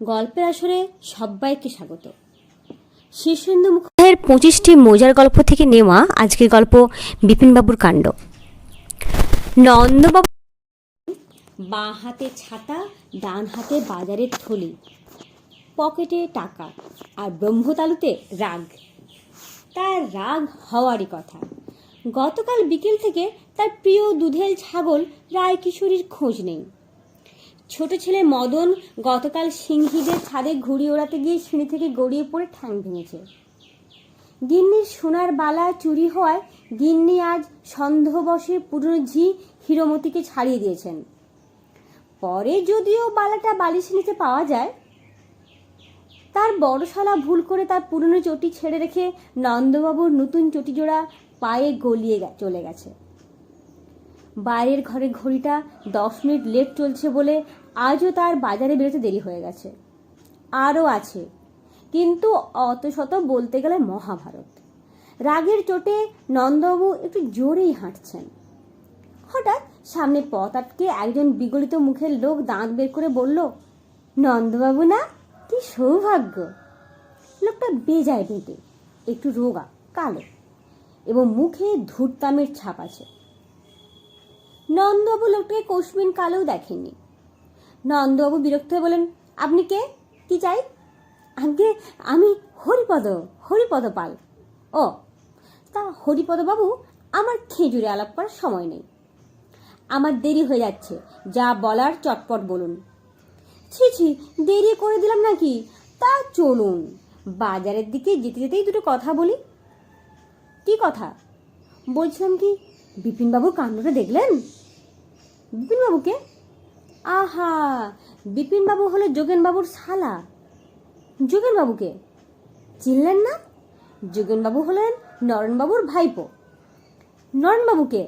গল্পের আসরে সবাইকে স্বাগত। শীর্ষেন্দু মুখোপাধ্যায়ের পঁচিশটি মজার গল্প থেকে নেওয়া আজকের গল্প বিপিনবাবুর কাণ্ড। নন্দবাবু বাঁ হাতে ছাতা ডান হাতে বাজারের থলি পকেটে টাকা আর ব্রহ্মতালুতে রাগ। তার রাগ হওয়ারই কথা। গতকাল বিকেল থেকে তার প্রিয় দুধেল ছাগল রায় কিশোরীর খোঁজ নেই। ছোট ছেলে মদন গতকাল সিংহীদের ছাদে ঘুড়ি ওড়াতে গিয়ে সিঁড়ি থেকে গড়িয়ে পড়ে ঠ্যাং ভেঙেছে। গিন্নির সোনার বালা চুরি হওয়ায় গিন্নি আজ সন্দেহবশে পুরনো ঝি হিরমতিকে ছাড়িয়ে দিয়েছেন। পরে যদিও বালাটা বালিশ নিতে পাওয়া যায়, তার বড়শালা ভুল করে তার পুরনো চটি ছেড়ে রেখে নন্দবাবুর নতুন চটি জোড়া পায়ে গলিয়ে চলে গেছে। বাইরের ঘরে ঘড়িটা দশ মিনিট লেট চলছে বলে আজও তার বাজারে বেরোতে দেরি হয়ে গেছে। আরও আছে। কিন্তু অত শত বলতে গেলে মহাভারত। রাগের চোটে নন্দবাবু একটু জোরেই হাঁটছেন। হঠাৎ সামনে পথ আটকে একজন বিগলিত মুখের লোক দাঁত বের করে বলল, নন্দবাবু না, কি সৌভাগ্য! লোকটা বেজায় বেঁটে, একটু রোগা, কালো, এবং মুখে ধূর্তামের ছাপ আছে। নন্দবাবু লোকটাকে কৌশমিন কালেও দেখেননি। নন্দবাবু বিরক্ত হয়ে বলেন, আপনি কে? কি চাই? আগে আমি হরিপদ হরিপদ পাল। ও, তা হরিপদ বাবু, আমার খেজুরে আলাপ করার সময় নেই। আমার দেরি হয়ে যাচ্ছে, যা বলার চটপট বলুন। ছি ছি, দেরি করে দিলাম নাকি? তা চলুন, বাজারের দিকে যেতে যেতেই দুটো কথা বলি। কি কথা? বলছিলাম কি বিপিনবাবুর কাণ্ডটা দেখলেন? বিপিনবাবুকে আহা, বিপিনবাবু হলো যোগেনবাবুর শালা। যোগেনবাবুকে চিনলেন না? যোগেনবাবু হলেন নরেনবাবুর ভাইপো। নরেনবাবুকে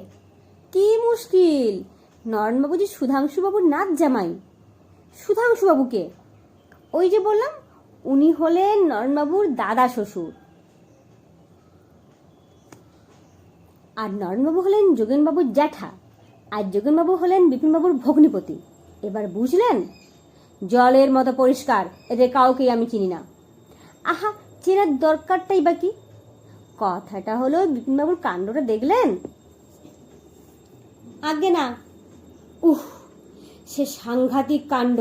কি? মুশকিল! নরেনবাবু যে সুধাংশুবাবুর নাচ জামাই সুধাংশুবাবুকে ওই যে বললাম, উনি হলেন নরেনবাবুর দাদা শ্বশুর। আর নরেনবাবু হলেন যোগেনবাবুর জ্যাঠা, আর যোগেনবাবু হলেন বিপিনবাবুর ভগ্নিপতি। এবার বুঝলেন? জলের মতো পরিষ্কার, এদের কাউকেই আমি চিনি না। আহা, চেনার দরকারটাই বা কি? কথাটা হলো, বিপিনবাবুর কাণ্ডটা দেখলেন? আগে না। উহ, সে সাংঘাতিক কাণ্ড।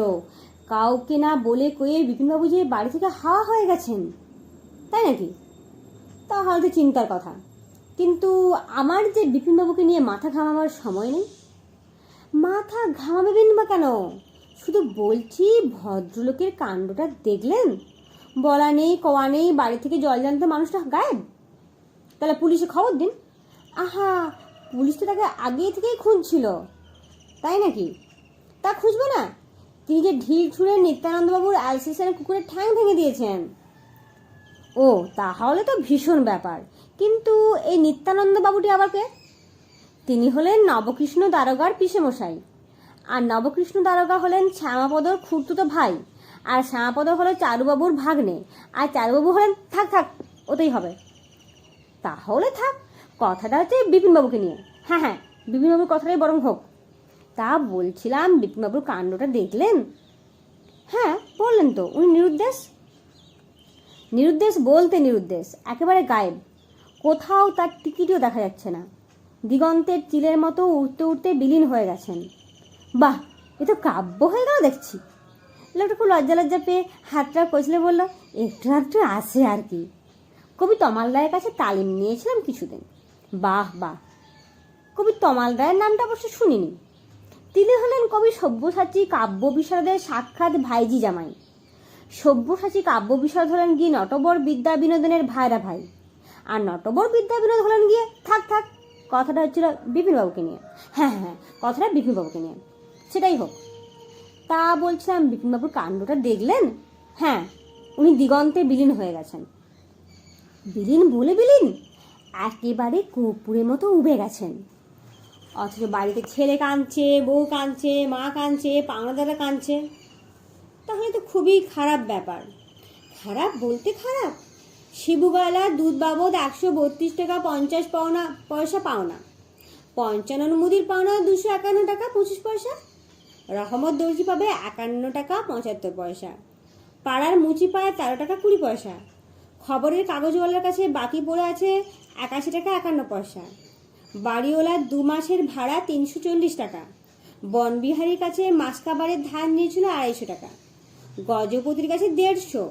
কাউকে না বলে কয়ে বিপিনবাবু যে বাড়ি থেকে হাওয়া হয়ে গেছেন, তাই নাকি? তাহলে তো চিন্তার কথা। কিন্তু আমার যে বিপিনবাবুকে নিয়ে মাথা ঘামাবার সময় নেই? মাথা ঘামাবেন বা কেন? শুধু বলছি, ভদ্রলোকের কাণ্ডটা দেখলেন? বলা নেই, কওয়া নেই, বাড়ি থেকে জল জানতে মানুষটা গায়েব? তাহলে পুলিশে খবর দিন। আহা, পুলিশ তো তাকে আগে থেকেই খুঁজছিল। তাই নাকি? তা খুঁজবে না? তিনি যে ঢিল ছুঁড়ে নিত্যানন্দবাবুর অ্যালসেশনের কুকুরের ঠ্যাং ভেঙে দিয়েছেন। ও, তাহলে তো ভীষণ ব্যাপার। কিন্তু এই নিত্যানন্দ বাবুটি আবার কে? তিনি হলেন নবকৃষ্ণ দারোগার পিসেমশাই। আর নবকৃষ্ণ দারোগা হলেন শ্যামাপদর খুঁড়তুতো ভাই। আর শ্যামাপদ হলো চারুবাবুর ভাগ্নে। আর চারুবাবু হলেন, থাক থাক, ওতেই হবে। তাহলে থাক, কথাটা হচ্ছে বিপিনবাবুকে নিয়ে। হ্যাঁ হ্যাঁ বিপিনবাবুর কথাটাই বরং হোক। তা বলছিলাম, বিপিনবাবুর কাণ্ডটা দেখলেন? হ্যাঁ বললেন তো, উনি নিরুদ্দেশ? নিরুদ্দেশ বলতে নিরুদ্দেশ, একেবারে গায়েব। কোথাও তার টিকিটও দেখা যাচ্ছে না। দিগন্তের চিলের মতো উঠতে উঠতে বিলীন হয়ে গেছেন। বাহ, এ তো কাব্য হয়ে গেল দেখছি। লোকটা খুব লজ্জা লজ্জা পেয়ে হাতটা কচলে বলল, একটু একটু আসে আর কি। কবি তমাল রায়ের কাছে তালিম নিয়েছিলাম কিছুদিন। বাহ বাহ। কবি তমাল রায়ের নামটা অবশ্য শুনিনি। তিনি হলেন কবি সব্যসাচী কাব্য বিশারদের সাক্ষাৎ ভাইজি জামাই। সব্যসাচী কাব্য বিশারদ হলেন গিয়ে নটবর বিদ্যা বিনোদনের ভাইরা ভাই। আর নটবর বিদ্যা বিনোদ হলেন গিয়ে, থাক থাক। কথাটা হচ্ছিল বিপিনবাবুকে নিয়ে। হ্যাঁ হ্যাঁ হ্যাঁ কথাটা বিপিনবাবুকে নিয়ে। সেটাই হোক। তা বলছিলাম, বিপিনবাবুর কাণ্ডটা দেখলেন? হ্যাঁ উনি দিগন্তে বিলীন হয়ে গেছেন। বিলীন বলে বিলীন? একেবারে কর্পূরের মতো উবে গেছেন। অথচ বাড়িতে ছেলে কাঁদছে, বউ কাঁদছে, মা কাঁদছে পাওনাদারা কাঁদছে। তাহলে তো খুবই খারাপ ব্যাপার। খারাপ বলতে খারাপ। শিবুবালা দুধ বাবদ একশো বত্রিশ টাকা পঞ্চাশ পাওনা, পয়সা পাওনা। পঞ্চান্ন মুদির পাওনা দুশো একান্ন টাকা পঁচিশ পয়সা। রহমত দর্জি পাবে একান্ন টাকা পঁচাত্তর পয়সা। পাড়ার মুচি পায় তেরো টাকা কুড়ি পয়সা। খবরের কাগজওয়ালার কাছে বাকি পড়ে আছে একাশি টাকা একান্ন পয়সা। বাড়িওয়ালার দু মাসের ভাড়া তিনশো চল্লিশ টাকা। বনবিহারীর কাছে মাসকাবারের ধার নিয়েছিল আড়াইশো টাকা। গজপতির কাছে দেড়শো।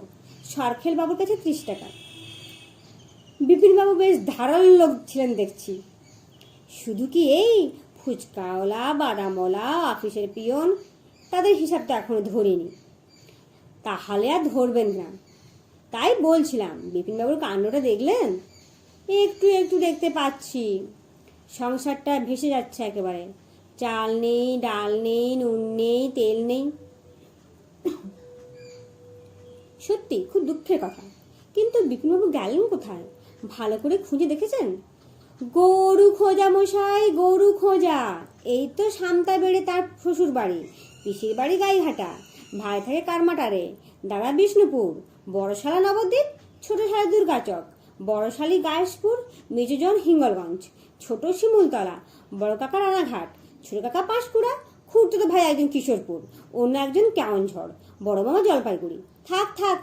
সরখেল বাবুর কাছে ত্রিশ টাকা। বিপিনবাবু বেশ ধারাল লোক ছিলেন দেখছি। শুধু কি এই ফুচকাওয়ালা, বাদামওয়ালা অফিসের পিয়ন, তাদের হিসাবটা এখনও ধরিনি। তাহলে আর ধরবেন না। তাই বলছিলাম, বিপিনবাবুর কাণ্ডটা দেখলেন? একটু একটু দেখতে পাচ্ছি। সংসারটা ভেসে যাচ্ছে একেবারে। চাল নেই, ডাল নেই, নুন নেই, তেল নেই। সত্যি, খুব দুঃখের কথা। কিন্তু বিপিনবাবু গেলেন কোথায়? ভালো করে খুঁজে দেখেছেন? গরু খোঁজা মশাই, গরু খোঁজা। এই তো সামতা বেড়ে তার শ্বশুর বাড়ি, পিসির বাড়ি গাইঘাটা, ভাই থাকে কারমাটারে। দাদা বিষ্ণুপুর, বড়শালা নবদ্বীপ, ছোট শালা দুর্গাচক, বড়শালি গায়েশপুর, মেজজন হিঙ্গলগঞ্জ, ছোট শিমুলতলা, বড় কাকা রানাঘাট, ছোট কাকা পাঁশকুড়া খুঁড়তো ভাই একজন কিশোরপুর, অন্য একজন কেওনঝড় বড় মামা জলপাইগুড়ি। থাক থাক,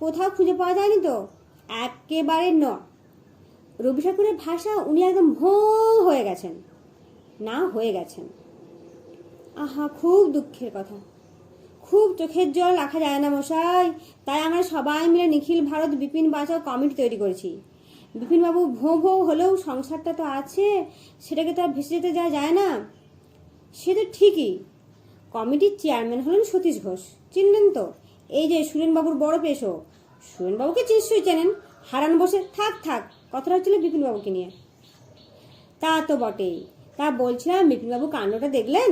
কোথাও খুঁজে পাওয়া যায়নি তো? একেবারে ন। রবি ঠাকুরের ভাষা উনি একদম ভো হয়ে গেছেন। না হয়ে গেছেন। আহা, খুব দুঃখের কথা। খুব চোখের জল রাখা যায় না মশাই। তাই আমরা সবাই মিলে নিখিল ভারত, বিপিন বাঁচাও কমিটি তৈরি করেছি। বিপিনবাবু ভো ভো হলেও সংসারটা তো আছে, সেটাকে তো আর ভেসে যেতে যাওয়া যায় না। সে তো ঠিকই। কমিটির চেয়ারম্যান হলেন সতীশ ঘোষ। চিনলেন তো? এই যে সুরেনবাবুর বড় পেশো। সুরেনবাবুকে নিশ্চয়ই চেনেন। হারান বসে থাক থাক, কথাটা হচ্ছিল বিপিনবাবুকে নিয়ে। তা তো বটেই। তা বলছিলাম, বিপিনবাবু কাণ্ডটা দেখলেন?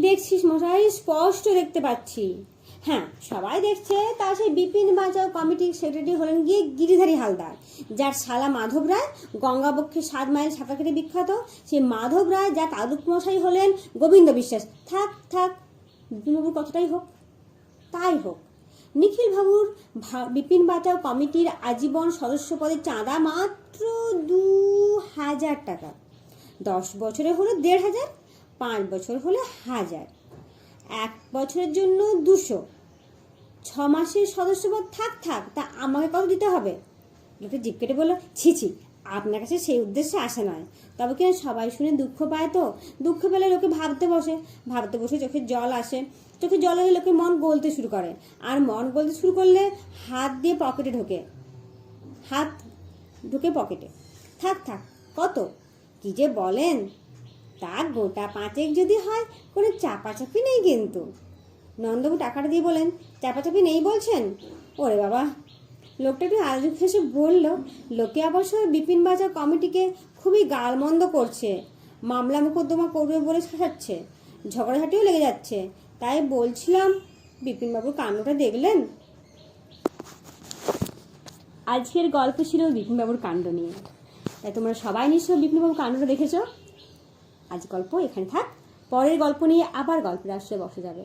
দেখছিস মশাই, স্পষ্ট দেখতে পাচ্ছি। হ্যাঁ সবাই দেখছে, তা সেই বিপিন বাঁচাও কমিটির সেক্রেটারি হলেন গিয়ে গিরিধারী হালদার, যার শালা মাধব রায় গঙ্গাবক্ষে সাত মাইল সাঁতার কেটে বিখ্যাত, সেই মাধব রায় যার তালুক মশাই হলেন গোবিন্দ বিশ্বাস। থাক থাক, বিপিনবাবুর কথাটাই হোক। তাই হোক। নিখিল বাবুর বিপিন বাঁচাও কমিটির আজীবন সদস্য পদের চাঁদা মাত্র দু হাজার টাকা। দশ বছরে হলো দেড় হাজার, পাঁচ বছর হলে হাজার। এক বছরের জন্য দুশো। ছ মাসের সদস্যপদ থাক থাক, তা আমাকে কত দিতে হবে? লোকটা জিপ কেটে বলল, ছি ছি, আপনার কাছে সেই উদ্দেশ্যে আসে নয়। তবে কি সবাই শুনে দুঃখ পায় তো? দুঃখ পেলে লোকে ভাবতে বসে ভাবতে বসে চোখের জল আসে। চোখের জল হলে লোকে মন গলতে শুরু করে। আর মন গলতে শুরু করলে হাত দিয়ে পকেটে ঢোকে। হাত ঢুকে পকেটে। থাক থাক, কত? কি যে বলেন? তা গোটা পাঁচেক যদি হয়, কোনো চাপাচাপি নেই কিন্তু। নন্দবাবু টাকাটা দিয়ে বলেন, চাপাচাপি নেই বলছেন? ওরে বাবা! লোকটা একটু আজু হেসে বলল, লোকে অবশ্য বিপিন বাজার কমিটিকে খুবই গালমন্দ করছে। মামলা মোকদ্দমা করবে বলে শাসাচ্ছে। ঝগড়াঝাটিও লেগে যাচ্ছে। তাই বলছিলাম বিপিনবাবুর কাণ্ডটা দেখলেন? আজকের গল্প ছিল বিপিনবাবুর কাণ্ড নিয়ে। তাই তোমরা সবাই নিশ্চয় বিপিনবাবুর কাণ্ডটা দেখেছ? আজ গল্প এখানে থাক, পরের গল্প নিয়ে আবার গল্পের আসলে বসে যাবে।